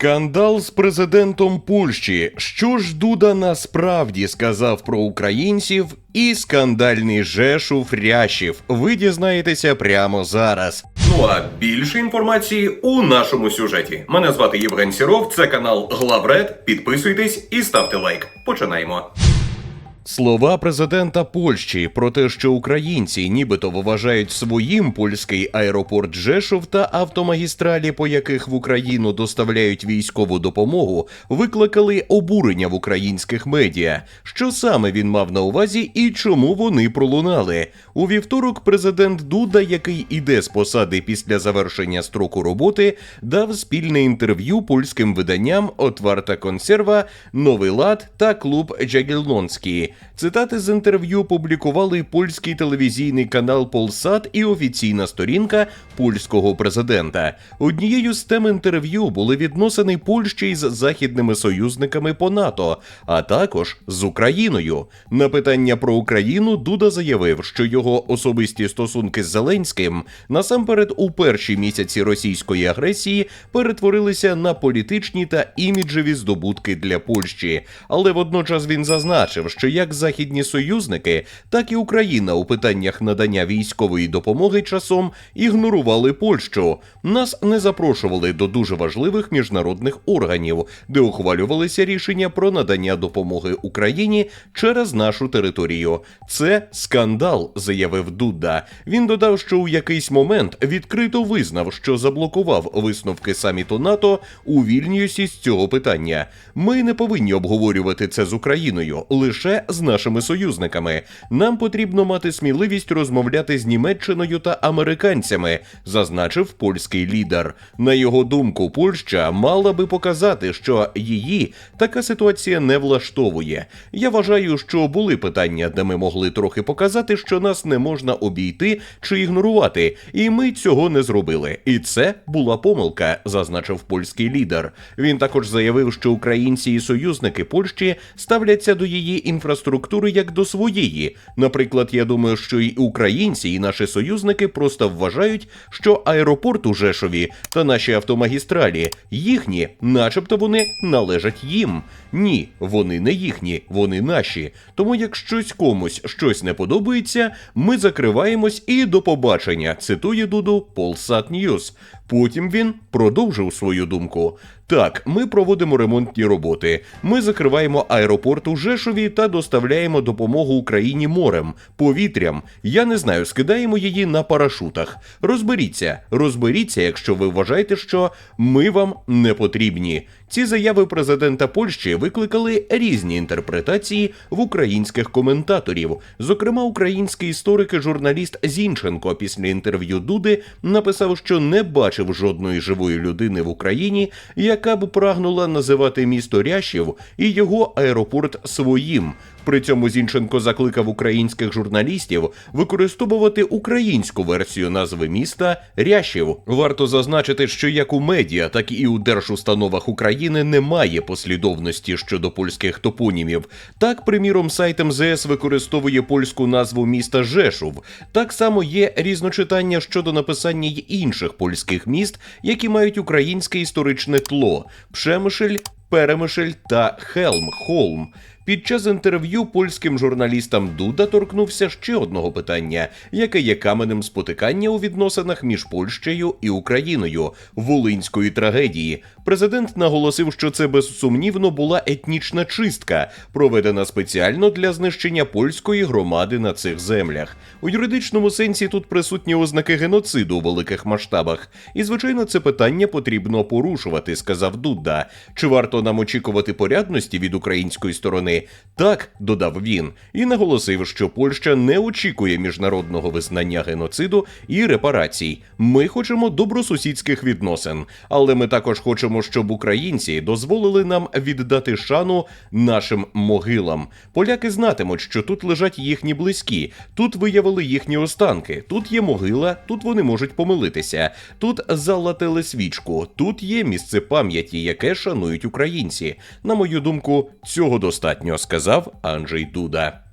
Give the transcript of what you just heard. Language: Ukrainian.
Скандал з президентом Польщі. Що ж Дуда насправді сказав про українців, і скандальний Жешув Рящів. Ви дізнаєтеся прямо зараз. Ну а більше інформації у нашому сюжеті. Мене звати Євген Сіров, це канал Главред. Підписуйтесь і ставте лайк. Починаємо. Слова президента Польщі про те, що українці нібито вважають своїм польський аеропорт Жешов та автомагістралі, по яких в Україну доставляють військову допомогу, викликали обурення в українських медіа. Що саме він мав на увазі і чому вони пролунали? У вівторок президент Дуда, який іде з посади після завершення строку роботи, дав спільне інтерв'ю польським виданням Отварта Консерва, Новий Лад та клуб Цитати з інтерв'ю публікували польський телевізійний канал Полсат і офіційна сторінка польського президента. Однією з тем інтерв'ю були відносини Польщі з західними союзниками по НАТО, а також з Україною. На питання про Україну Дуда заявив, що його особисті стосунки з Зеленським насамперед у перші місяці російської агресії перетворилися на політичні та іміджеві здобутки для Польщі. Але водночас він зазначив, що як західні союзники, так і Україна у питаннях надання військової допомоги часом ігнорували Польщу. Нас не запрошували до дуже важливих міжнародних органів, де ухвалювалися рішення про надання допомоги Україні через нашу територію. Це скандал, заявив Дуда. Він додав, що у якийсь момент відкрито визнав, що заблокував висновки саміту НАТО у Вільнюсі з цього питання. Ми не повинні обговорювати це з Україною лише з нашими союзниками. Нам потрібно мати сміливість розмовляти з Німеччиною та американцями, зазначив польський лідер. На його думку, Польща мала би показати, що її така ситуація не влаштовує. Я вважаю, що були питання, де ми могли трохи показати, що нас не можна обійти чи ігнорувати, і ми цього не зробили. І це була помилка, зазначив польський лідер. Він також заявив, що українці і союзники Польщі ставляться до її інфраструктури як до своєї. Наприклад, я думаю, що і українці, і наші союзники просто вважають, що аеропорт у Жешові та наші автомагістралі їхні, начебто вони належать їм. Ні, вони не їхні, вони наші. Тому як щось комусь щось не подобається, ми закриваємось і до побачення. Цитує Дуду Полсат Ньюс. Потім він продовжив свою думку. Так, ми проводимо ремонтні роботи. Ми закриваємо аеропорт у Жешові та доставляємо допомогу Україні морем, повітрям. Я не знаю, скидаємо її на парашутах. Розберіться, розберіться, якщо ви вважаєте, що ми вам не потрібні. Ці заяви президента Польщі викликали різні інтерпретації в українських коментаторів. Зокрема, український історик і журналіст Зінченко після інтерв'ю Дуди написав, що не бачив жодної живої людини в Україні, яка б прагнула називати місто Рящів і його аеропорт своїм. При цьому Зінченко закликав українських журналістів використовувати українську версію назви міста Рящів. Варто зазначити, що як у медіа, так і у держустановах України немає послідовності щодо польських топонімів. Так, приміром, сайт МЗС використовує польську назву міста Жешув. Так само є різночитання щодо написання й інших польських міст, які мають українське історичне тло: Пшемишель, Перемишль та Хелм Холм. Під час інтерв'ю польським журналістам Дуда торкнувся ще одного питання, яке є каменем спотикання у відносинах між Польщею і Україною волинської трагедії. Президент наголосив, що це безсумнівно була етнічна чистка, проведена спеціально для знищення польської громади на цих землях. У юридичному сенсі тут присутні ознаки геноциду у великих масштабах. І звичайно, це питання потрібно порушувати, сказав Дуда. Чи варто нам очікувати порядності від української сторони? Так, додав він, і наголосив, що Польща не очікує міжнародного визнання геноциду і репарацій. Ми хочемо добросусідських відносин, але ми також хочемо, щоб українці дозволили нам віддати шану нашим могилам. Поляки знатимуть, що тут лежать їхні близькі, тут виявили їхні останки. Тут є могила, тут вони можуть помилитися. Тут залатили свічку, тут є місце пам'яті, яке шанують українці. На мою думку, цього достатньо, сказав Анджей Дуда.